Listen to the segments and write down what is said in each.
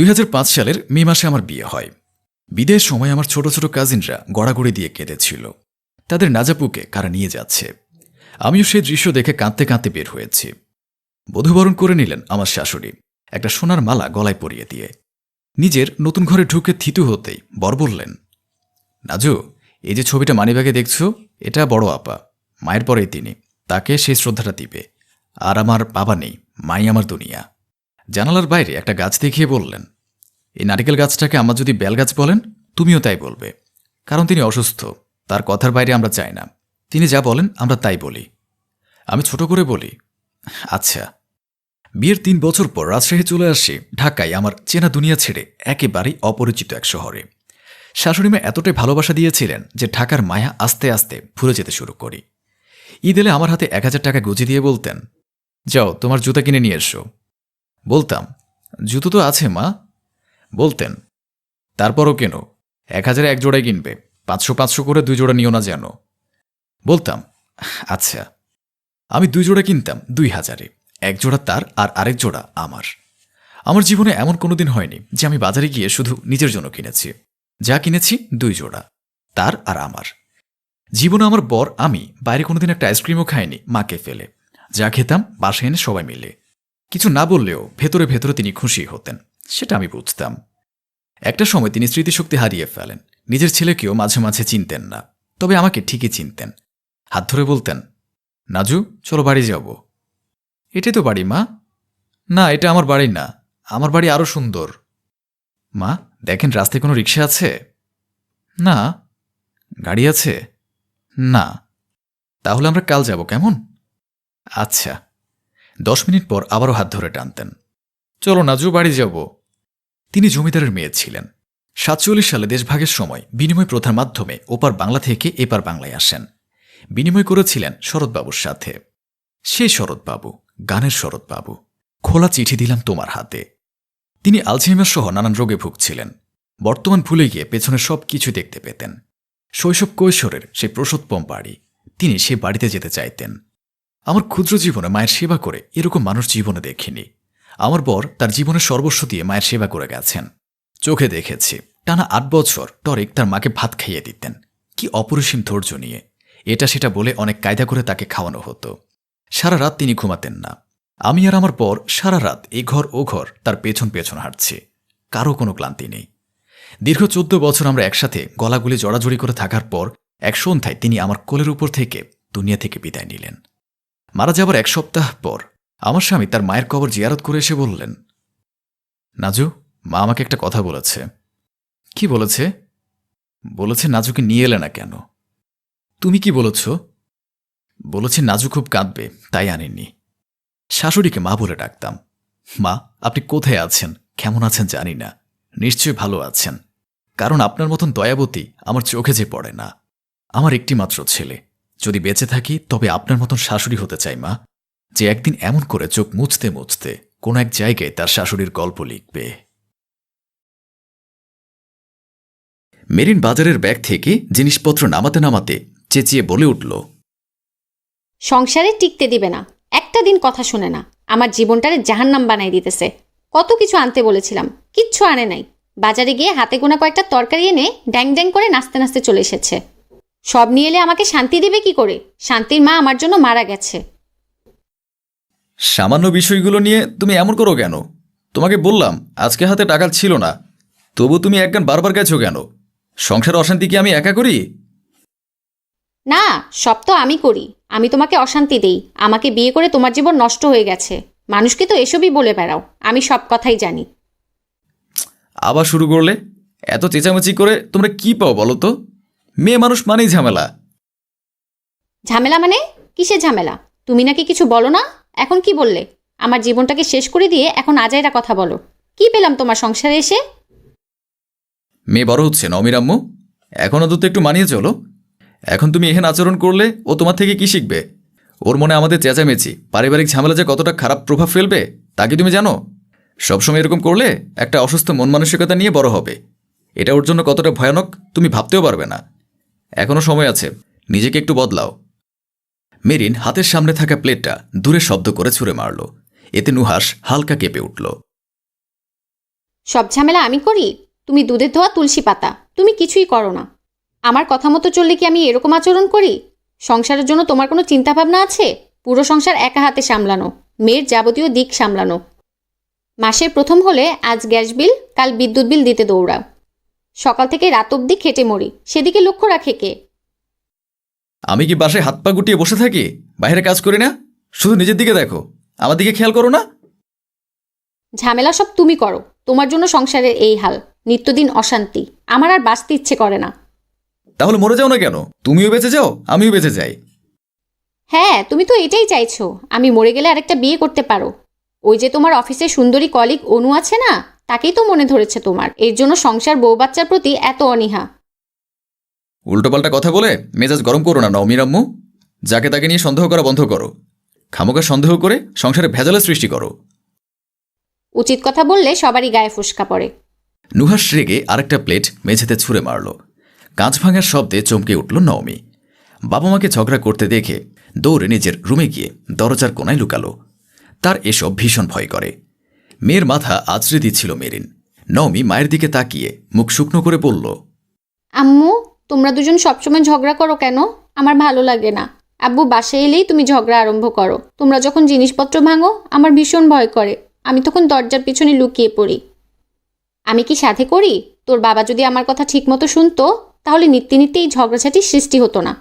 দুই হাজার পাঁচ সালের মে মাসে আমার বিয়ে হয়। বিদেশ সময় আমার ছোট ছোট কাজিনরা গড়াগড়ি দিয়ে কেঁদেছিল। তাদের নাজাপুকে কারা নিয়ে যাচ্ছে। আমিও সেই দৃশ্য দেখে কাঁদতে কাঁদতে বের হয়েছি। বধূবরণ করে নিলেন আমার শাশুড়ি। একটা সোনার মালা গলায় পরিয়ে দিয়ে। নিজের নতুন ঘরে ঢুকে থিতু হতেই বর বললেন, নাজু, এই যে ছবিটা মানিব্যাগে দেখছ, এটা বড় আপা। মায়ের পরেই তিনি। তাকে সেই শ্রদ্ধাটা দিবে। আর আমার বাবা নেই, মাই আমার দুনিয়া। জানালার বাইরে একটা গাছ দেখিয়ে বললেন, এই নারিকেল গাছটাকে আমার যদি বেলগাছ বলেন, তুমিও তাই বলবে। কারণ তিনি অসুস্থ, তার কথার বাইরে আমরা চাই না। তিনি যা বলেন, আমরা তাই বলি। আমি ছোট করে বলি আচ্ছা বিয়ের তিন বছর পর রাজশাহী চলে আসি ঢাকায় আমার চেনা দুনিয়া ছেড়ে একেবারেই অপরিচিত এক শহরে। শাশুড়িমা এতটাই ভালোবাসা দিয়েছিলেন যে ঢাকার মায়া আস্তে আস্তে ভুলে যেতে শুরু করি। ঈদ এলে আমার হাতে এক হাজার টাকা গুজি দিয়ে বলতেন, যাও, তোমার জুতা কিনে নিয়ে এসো। বলতাম, জুতো তো আছে, মা। বলতেন, তারপরও কেন? এক হাজারে এক জোড়াই কিনবে। পাঁচশো পাঁচশো করে দুই জোড়া নিও না যেন। বলতাম আচ্ছা আমি দুই জোড়া কিনতাম, দুই হাজারে। এক জোড়া তার আর আরেক জোড়া আমার। আমার জীবনে এমন কোনোদিন হয়নি যে আমি বাজারে গিয়ে শুধু নিজের জন্য কিনেছি। যা কিনেছি, দুই জোড়া, তার আর আমার। জীবনে আমার বর, আমি, বাইরে কোনোদিন একটা আইসক্রিমও খাইনি, মাকে ফেলে। যা খেতাম, বাসায় এনে সবাই মিলে। কিছু না বললেও ভেতরে ভেতরে তিনি খুশি হতেন, সেটা আমি বুঝতাম। একটা সময় তিনি স্মৃতিশক্তি হারিয়ে ফেলেন, নিজের ছেলেকেও মাঝে মাঝে চিনতেন না, তবে আমাকে ঠিকই চিনতেন। হাত ধরে বলতেন, নাজু, চলো বাড়ি যাব। এটাই তো বাড়ি, মা? না, এটা আমার বাড়ি না, আমার বাড়ি আরও সুন্দর। মা, দেখেন রাস্তায় কোনো রিক্সা আছে? না। গাড়ি আছে? না। তাহলে আমরা কাল যাব, কেমন? আচ্ছা। দশ মিনিট পর আবারও হাত ধরে টানতেন। চলো নাজু, বাড়ি যাব। তিনি জমিদারের মেয়ে ছিলেন। সাতচল্লিশ সালে দেশভাগের সময় বিনিময় প্রথার মাধ্যমে ওপার বাংলা থেকে এপার বাংলায় আসেন। বিনিময় করেছিলেন শরৎবাবুর সাথে। সেই শরৎবাবু, গানের শরৎবাবু। খোলা চিঠি দিলাম তোমার হাতে। তিনি আলঝেইমার সহ নানান রোগে ভুগছিলেন। বর্তমান ভুলে গিয়ে পেছনে সব কিছু দেখতে পেতেন। শৈশব কৈশোরের সেই প্রসোৎপম বাড়ি, তিনি সে বাড়িতে যেতে চাইতেন। আমার ক্ষুদ্র জীবনে মায়ের সেবা করে এরকম মানুষ জীবনে দেখিনি। আমার বর তার জীবনের সর্বস্ব দিয়ে মায়ের সেবা করে গেছেন। চোখে দেখেছি, টানা আট বছর টরেক তার মাকে ভাত খাইয়ে দিতেন। কি অপরিসীম ধৈর্য নিয়ে। এটা সেটা বলে অনেক কায়দা করে তাকে খাওয়ানো হতো। সারা রাত তিনি ঘুমাতেন না। আমি আর আমার পর সারা রাত এই ঘর ও ঘর তার পেছন পেছন হাঁটছি। কারও কোনো ক্লান্তি নেই। দীর্ঘ চোদ্দ বছর আমরা একসাথে গলাগুলি জড়াজড়ি করে থাকার পর এক সন্ধ্যায় তিনি আমার কোলের উপর থেকে দুনিয়া থেকে বিদায় নিলেন। মারা যাবার এক সপ্তাহ পর আমার স্বামী তার মায়ের কবর জিয়ারত করে এসে বললেন, নাজু, মা আমাকে একটা কথা বলেছে। কি বলেছে? বলেছে নাজুকে নিয়ে এলে না কেন? তুমি কি বলেছ? বলেছে নাজু খুব কাঁদবে, তাই আনেননি। শাশুড়িকে মা বলে ডাকতাম। মা, আপনি কোথায় আছেন? কেমন আছেন জানি না। নিশ্চয়ই ভালো আছেন। কারণ আপনার মতন দয়াবতী আমার চোখে যে পড়ে না। আমার একটি মাত্র ছেলে। যদি বেঁচে থাকি, তবে আপনার মতন শাশুড়ি হতে চাই, মা। যে একদিন এমন করে চোখ মুছতে মুছতে কোন এক জায়গায় তার শাশুড়ির গল্প লিখবে। মেরিন বাজারের ব্যাগ থেকে জিনিসপত্র নামাতে নামাতে চেঁচিয়ে বলে উঠল, সংসারে টিকতে দিবে না। একটা দিন কথা শুনে না। আমার জীবনটারে জাহান্নাম বানাই দিতেছে। কত কিছু আনতে বলেছিলাম, কিচ্ছু আনে নাই। বাজারে গিয়ে হাতে গোনা কয়েকটা তরকারি এনে ড্যাং ড্যাং করে নাচতে নাচতে চলে এসেছে। সব নিয়ে এলে আমাকে শান্তি দিবে কি করে? শান্তির মা আমার জন্য মারা গেছে। সামান্য বিষয়গুলো নিয়ে তুমি এমন করো কেন? তোমাকে বললাম আজকে হাতে টাকা ছিল না। তবু তুমি একগান বারবার গেছো কেন? সংসার অশান্তি কি আমি একা করি? না সব তো আমি করি। আমি তোমাকে অশান্তি দেই। আমাকে বিয়ে করে তোমার জীবন নষ্ট হয়ে গেছে। মানুষকে তো এসবই বলে বেড়াও। আমি সব কথাই জানি। আবার শুরু করলে? এত চেঁচামেচি করে তোমরা কি পাও বলো তো? মেয়ে মানুষ মানেই ঝামেলা। ঝামেলা মানে? কিসের ঝামেলা? তুমি নাকি কিছু বলো না? এখন কি বললে? আমার জীবনটাকে শেষ করে দিয়ে এখন আজাইরা কথা বলো। কি পেলাম তোমার সংসারে এসে? মেয়ে বড় হচ্ছে না অমির আম্মু? এখনও তো একটু মানিয়ে চলো। এখন তুমি এখানে আচরণ করলে ও তোমার থেকে কি শিখবে? ওর মনে আমাদের চেঁচামেচি। পারিবারিক ঝামেলা যে কতটা খারাপ প্রভাব ফেলবে তা কি তুমি জানো? সবসময় এরকম করলে একটা অসুস্থ মন মানসিকতা নিয়ে বড় হবে। এটা ওর জন্য কতটা ভয়ানক তুমি ভাবতেও পারবে না। এখনও সময় আছে, নিজেকে একটু বদলাও। মেরিন হাতের সামনে থাকা প্লেটটা দূরে শব্দ করে ছুঁড়ে মারল। এতে নুহাস হালকা কেঁপে উঠল। সব ঝামেলা আমি করি? তুমি দুধের ধোয়া তুলসী পাতা। তুমি কিছুই করো না। আমার কথা মতো চললে কি আমি এরকম আচরণ করি? সংসারের জন্য তোমার কোনো চিন্তাভাবনা আছে? পুরো সংসার একা হাতে সামলানো, মেয়ের যাবতীয় দিক সামলানো। মাসের প্রথম হলে আজ গ্যাস বিল, কাল বিদ্যুৎ বিল দিতে দৌড়াও। সকাল থেকে রাত অবধি খেটে মরি। সেদিকে লক্ষ্য রাখে কে? আমি কি বাসায় হাত পা গুটিয়ে বসে থাকি? বাইরে কাজ করি না? শুধু নিজের দিকে দেখো। আমার দিকে খেয়াল করো না। ঝামেলা সব তুমি করো। তোমার জন্য সংসারের এই হাল। নিত্যদিন অশান্তি। আমার আর বাঁচতে ইচ্ছে করে না। তাহলে মরে যাও না কেন? তুমিও বেঁচে যাও আমিও বেঁচে যাই। হ্যাঁ তুমি তো এটাই চাইছো। আমি মরে গেলে আরেকটা বিয়ে করতে পারো। ওই যে তোমার অফিসে সুন্দরী কলিগ অনু আছে না? তাকেই তো মনে ধরেছে তোমার। এর জন্য সংসার বউ বাচ্চার প্রতি এত অনীহা। উল্টোপাল্টা কথা বলে মেজাজ গরম করো না নওমির আম্মু যাকে তাকে নিয়ে সন্দেহ করা বন্ধ করো। খামোকা সন্দেহ করে সংসারে ভেজালের সৃষ্টি করো। উচিত কথা বললে সবারই গায়ে ফুসকা পড়ে। নুহাস রেগে আরেকটা প্লেট মেঝেতে ছুঁড়ে মারল। কাঁচ ভাঙার শব্দে চমকে উঠল নওমি। বাবা মাকে ঝগড়া করতে দেখে দৌড়ে নিজের রুমে গিয়ে দরজার কোনায় লুকালো। তার এসব ভীষণ ভয় করে। মেয়ের মাথা আছড়ে দিচ্ছিল মেরিন। নওমি মায়ের দিকে তাকিয়ে মুখ শুকনো করে বলল, আম্মু, তোমরা দুজন সবসময় ঝগড়া করো কেন? আমার ভালো লাগে না। আব্বু, বাসে এলেই তুমি ঝগড়া আরম্ভ করো। তোমরা যখন জিনিসপত্র ভাঙো, আমার ভীষণ ভয় করে। আমি তখন দরজার পিছনে লুকিয়ে পড়ি। আমি কি সাথে করি? তোর বাবা যদি আমার কথা ঠিকমতো শুনতো, তাহলে নিত্যে নিত্যে এই ঝগড়াঝাটির সৃষ্টি হতো না।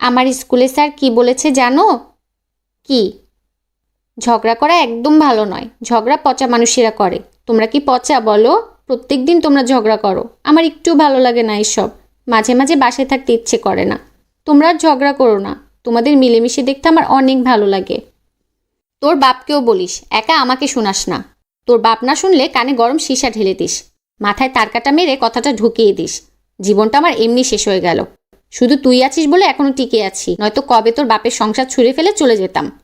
আমার স্কুলে স্যার কি বলেছে জানো? কি? ঝগড়া করা একদম ভালো নয়। ঝগড়া পচা মানুষেরা করে। তোমরা কি পচা বলো? প্রত্যেক দিন তোমরা ঝগড়া করো। আমার একটু ভালো লাগে না এসব। মাঝে মাঝে বাসায় থাকতে ইচ্ছে করে না। তোমরা ঝগড়া করো না। তোমাদের মিলেমিশে দেখতে আমার অনেক ভালো লাগে। তোর বাপকেও বলিস, একা আমাকে শোনাস না। তোর বাপ না শুনলে কানে গরম সীসা ঢেলে দিস। মাথায় তারকাটা মেরে কথাটা ঢুকিয়ে দিস। জীবনটা আমার এমনি শেষ হয়ে গেল। শুধু তুই আছিস বলে এখনও টিকে আছি। নয়তো কবে তোর বাপের সংসার ছুঁড়ে ফেলে চলে যেতাম।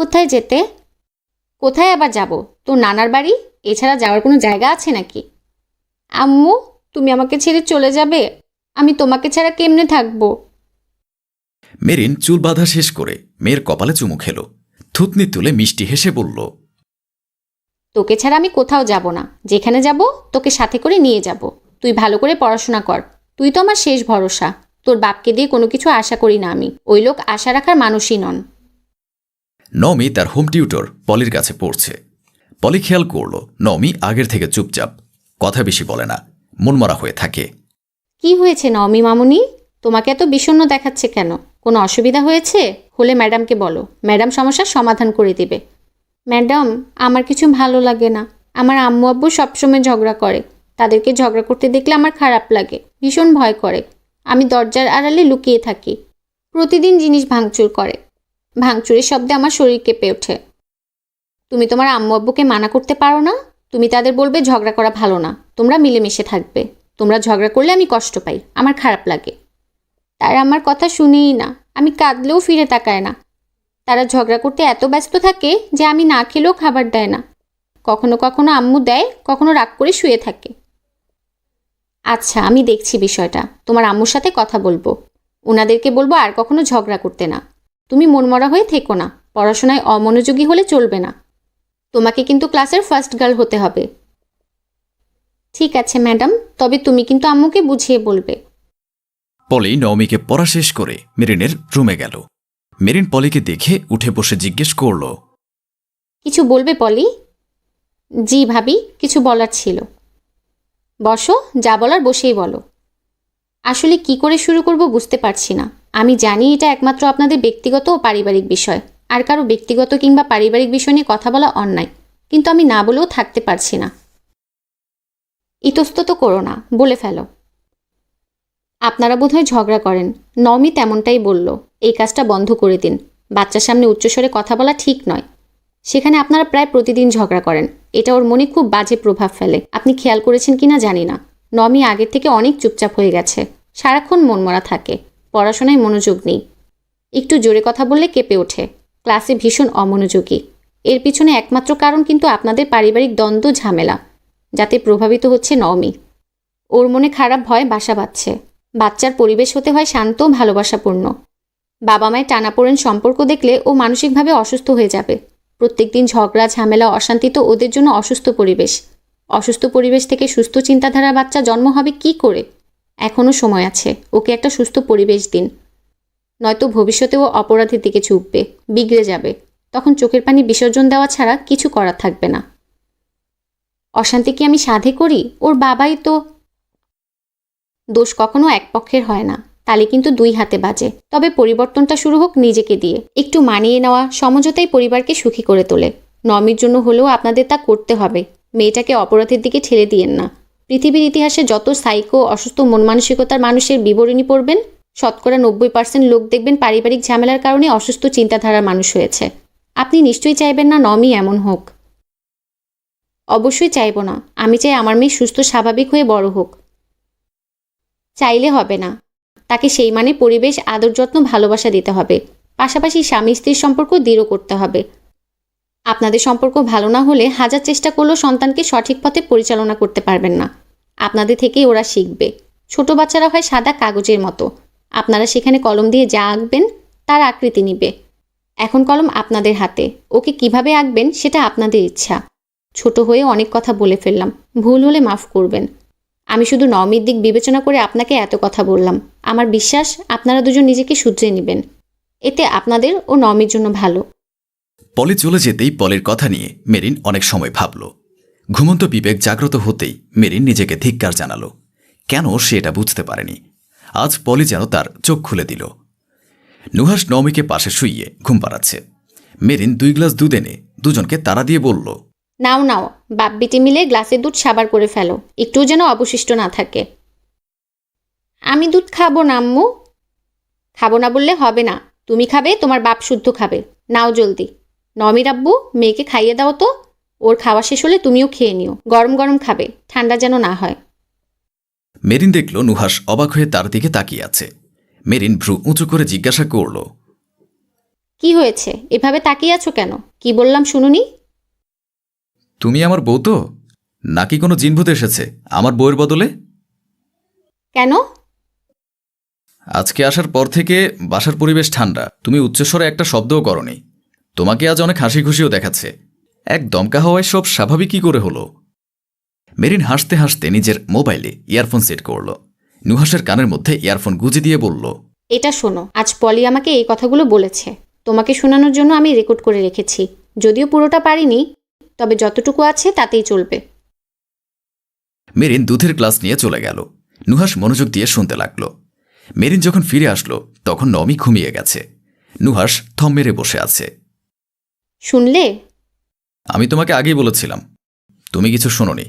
কোথায় যেতে? কোথায় আবার যাব? তোর নানার বাড়ি? এছাড়া যাওয়ার কোনো জায়গা আছে নাকি? আম্মু তুমি আমাকে ছেড়ে চলে যাবে? আমি তোমাকে ছাড়া কেমনে থাকব? মেরিন চুল বাঁধা শেষ করে মেয়ের কপালে চুমু খেল। থুতনি তুলে মিষ্টি হেসে বলল তোকে ছাড়া আমি কোথাও যাব না। যেখানে যাব তোকে সাথে করে নিয়ে যাব। তুই ভালো করে পড়াশোনা কর। তুই তো আমার শেষ ভরসা। তোর বাপকে দিয়ে কোনো কিছু আশা করি না আমি। ওই লোক আশা রাখার মানুষই নন। নমি তার হোম টিউটর পলির কাছে পড়ছে। পলি খেয়াল করল, নমি আগের থেকে চুপচাপ। কথা বেশি বলে না, মনমরা হয়ে থাকে। কি হয়েছে নমি মামুনি? তোমাকে এত বিষণ্ণ দেখাচ্ছে কেন? কোনো অসুবিধা হয়েছে? হলে ম্যাডামকে বলো। ম্যাডাম সমস্যার সমাধান করে দিবে। ম্যাডাম, আমার কিছু ভালো লাগে না। আমার আম্মু আব্বু সবসময় ঝগড়া করে। তাদেরকে ঝগড়া করতে দেখলে আমার খারাপ লাগে, ভীষণ ভয় করে। আমি দরজার আড়ালে লুকিয়ে থাকি। প্রতিদিন জিনিস ভাঙচুর করে। ভাঙচুরের শব্দে আমার শরীর কেঁপে ওঠে। তুমি তোমার আম্মু আব্বুকে মানা করতে পারো না? তুমি তাদের বলবে ঝগড়া করা ভালো না। তোমরা মিলেমিশে থাকবে। তোমরা ঝগড়া করলে আমি কষ্ট পাই। আমার খারাপ লাগে। তারা আমার কথা শুনেই না। আমি কাঁদলেও ফিরে তাকায় না। তারা ঝগড়া করতে এত ব্যস্ত থাকে যে আমি না খেলেও খাবার দেয় না। কখনো কখনো আম্মু দেয়, কখনো রাগ করে শুয়ে থাকে। আচ্ছা আমি দেখছি বিষয়টা। তোমার আম্মুর সাথে কথা বলব। ওনাদেরকে বলব আর কখনো ঝগড়া করতে না। তুমি মনমরা হয়ে থেকো না। পড়াশোনায় অমনোযোগী হলে চলবে না। তোমাকে কিন্তু ক্লাসের ফার্স্ট গার্ল হতে হবে। ঠিক আছে ম্যাডাম। তবে তুমি কিন্তু আম্মুকে বুঝিয়ে বলবে। পলি নওমিকে পড়া শেষ করে মেরিনের রুমে গেল। মেরিন পলিকে দেখে উঠে বসে জিজ্ঞেস করল কিছু বলবে পলি? জি ভাবি কিছু বলার ছিল। বসো যা বলার বসেই বলো। আসলে কি করে শুরু করব বুঝতে পারছি না। আমি জানি এটা একমাত্র আপনাদের ব্যক্তিগত ও পারিবারিক বিষয়। আর কারও ব্যক্তিগত কিংবা পারিবারিক বিষয় নিয়ে কথা বলা অন্যায়। কিন্তু আমি না বলেও থাকতে পারছি না। ইতস্তত করো না, বলে ফেলো। আপনারা বোধহয় ঝগড়া করেন। নমি তেমনটাই বলল, এই কাজটা বন্ধ করে দিন। বাচ্চার সামনে উচ্চস্বরে কথা বলা ঠিক নয়। সেখানে আপনারা প্রায় প্রতিদিন ঝগড়া করেন। এটা ওর মনে খুব বাজে প্রভাব ফেলে। আপনি খেয়াল করেছেন কিনা জানি না। নমি আগের থেকে অনেক চুপচাপ হয়ে গেছে। সারাক্ষণ মনমরা থাকে। পড়াশোনায় মনোযোগ নেই। একটু জোরে কথা বললে কেঁপে ওঠে। ক্লাসে ভীষণ অমনোযোগী। এর পিছনে একমাত্র কারণ কিন্তু আপনাদের পারিবারিক দ্বন্দ্ব ঝামেলা, যাতে প্রভাবিত হচ্ছে নওমি। ওর মনে খারাপ ভয় বাসা বাঁধছে। বাচ্চার পরিবেশ হতে হয় শান্ত, ভালোবাসাপূর্ণ। বাবা মায়ের টানাপোড়েন সম্পর্ক দেখলে ও মানসিকভাবে অসুস্থ হয়ে যাবে। প্রত্যেকদিন ঝগড়া, ঝামেলা অশান্তি তো ওদের জন্য অসুস্থ পরিবেশ। অসুস্থ পরিবেশ থেকে সুস্থ চিন্তাধারা বাচ্চা জন্ম হবে কি করে? এখনও সময় আছে। ওকে একটা সুস্থ পরিবেশ দিন। নয়তো ভবিষ্যতেও অপরাধের দিকে ঝুঁকবে, বিগড়ে যাবে। তখন চোখের পানি বিসর্জন দেওয়া ছাড়া কিছু করার থাকবে না। অশান্তি কি আমি সাধে করি? ওর বাবাই তো দোষ কখনো এক পক্ষের হয় না। তালে কিন্তু দুই হাতে বাজে। তবে পরিবর্তনটা শুরু হোক নিজেকে দিয়ে। একটু মানিয়ে নেওয়া সমঝোতাই পরিবারকে সুখী করে তোলে। নমির জন্য হলেও আপনাদের তা করতে হবে। মেয়েটাকে অপরাধের দিকে ঠেলে দিয়েন না। পৃথিবীর ইতিহাসে যত সাইকো অসুস্থ মন মানসিকতার মানুষের বিবরণী পড়বেন, শতকরা নব্বই পার্সেন্ট লোক দেখবেন পারিবারিক ঝামেলার কারণে অসুস্থ চিন্তাধারার মানুষ হয়েছে। আপনি নিশ্চয়ই চাইবেন না নমি এমন হোক। অবশ্যই চাইব না। আমি চাই আমার মেয়ে সুস্থ, স্বাভাবিক হয়ে বড় হোক। চাইলে হবে না। তাকে সেই মানে পরিবেশ, আদর, যত্ন, ভালোবাসা দিতে হবে। পাশাপাশি স্বামী স্ত্রীর সম্পর্ক দৃঢ় করতে হবে। আপনাদের সম্পর্ক ভালো না হলে হাজার চেষ্টা করলেও সন্তানকে সঠিক পথে পরিচালনা করতে পারবেন না। আপনাদের থেকেই ওরা শিখবে। ছোট বাচ্চারা হয় সাদা কাগজের মতো। আপনারা সেখানে কলম দিয়ে যা আঁকবেন, তার আকৃতি নিবে। এখন কলম আপনাদের হাতে। ওকে কীভাবে আঁকবেন, সেটা আপনাদের ইচ্ছা। ছোট হয়ে অনেক কথা বলে ফেললাম। ভুল হলে মাফ করবেন। আমি শুধু নমির দিক বিবেচনা করে আপনাকে এত কথা বললাম। আমার বিশ্বাস, আপনারা দুজন নিজেকে শুধরে নেবেন। এতে আপনাদের ও নমির জন্য ভালো। পলি চলে যেতেই পলের কথা নিয়ে মেরিন অনেক সময় ভাবল। ঘুমন্ত বিবেক জাগ্রত হতেই মেরিন নিজেকে ধিক্কার জানালো। কেন সে এটা বুঝতে পারেনি? আজ পলি যেন তার চোখ খুলে দিল। নুহাস নমিকে পাশে শুইয়ে ঘুম পাড়াচ্ছে। মেরিন দুই গ্লাস দুধ এনে দুজনকে তাড়া দিয়ে বলল, নাও নাও বাপ বিটি মিলে গ্লাসের দুধ সাবার করে ফেলো, একটুও যেন অবশিষ্ট না থাকে। আমি দুধ খাব না, আম্মু। খাব না বললে হবে না। তুমি খাবে, তোমার বাপ শুদ্ধ খাবে। নাও জলদি। নমির আব্বু, মেয়েকে খাইয়ে দাও তো। ওর খাওয়া শেষ হলে তুমিও খেয়ে নিও। গরম গরম খাবে ঠান্ডা যেন না হয়। মেরিন দেখল নুহাস অবাক হয়ে তার দিকে তাকিয়ে আছে। মেরিন ভ্রু উঁচু করে জিজ্ঞাসা করল কি হয়েছে? এভাবে তাকিয়ে আছো কেন? কি বললাম শুনুনি? তুমি আমার বউ তো? নাকি কোনো জিনভূত এসেছে? আমার বউয়ের বদলে? কেন? আজকে আসার পর থেকে বাসার পরিবেশ ঠান্ডা। তুমি উচ্চস্বরে একটা শব্দও করনি। তোমাকে আজ অনেক হাসি খুশিও দেখাচ্ছে। এক দমকা হওয়ায় সব স্বাভাবিকই করে হলো। মেরিন হাসতে হাসতে নিজের মোবাইলে ইয়ারফোন সেট করল। নুহাসের কানের মধ্যে ইয়ারফোন গুজে দিয়ে বলল এটা শোনো আজ পলি আমাকে এই কথাগুলো বলেছে। তোমাকে শোনানোর জন্য আমি রেকর্ড করে রেখেছি। যদিও পুরোটা পারিনি তবে যতটুকু আছে তাতেই চলবে। মেরিন দুধের গ্লাস নিয়ে চলে গেল। নুহাস মনোযোগ দিয়ে শুনতে লাগল। মেরিন যখন ফিরে আসলো তখন নমি ঘুমিয়ে গেছে। নুহাস থম মেরে বসে আছে। শুনলে? আমি তোমাকে আগেই বলেছিলাম। তুমি কিছু শোনোনি।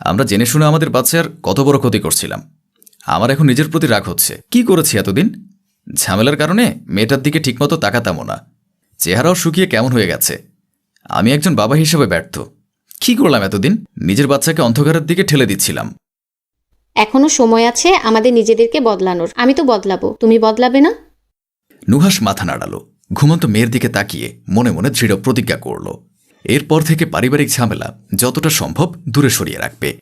আমরা জেনে শুনে আমাদের বাচ্চার কত বড় ক্ষতি করছিলাম। আমার এখন নিজের প্রতি রাগ হচ্ছে। কি করেছি এতদিন? ঝামেলার কারণে মেয়েটার দিকে ঠিকমতো তাকাতামও না। চেহারাও শুকিয়ে কেমন হয়ে গেছে। আমি একজন বাবা হিসেবে ব্যর্থ। কি করলাম এতদিন? নিজের বাচ্চাকে অন্ধকারের দিকে ঠেলে দিচ্ছিলাম। এখনও সময় আছে আমাদের নিজেদেরকে বদলানোর। আমি তো বদলাবো। তুমি বদলাবে না? নুহাস মাথা নাড়ালো। ঘুমন্ত মেয়ের দিকে তাকিয়ে মনে মনে দৃঢ় প্রতিজ্ঞা করল। এরপর থেকে পারিবারিক ঝামেলা যতটা সম্ভব দূরে সরিয়ে রাখবে।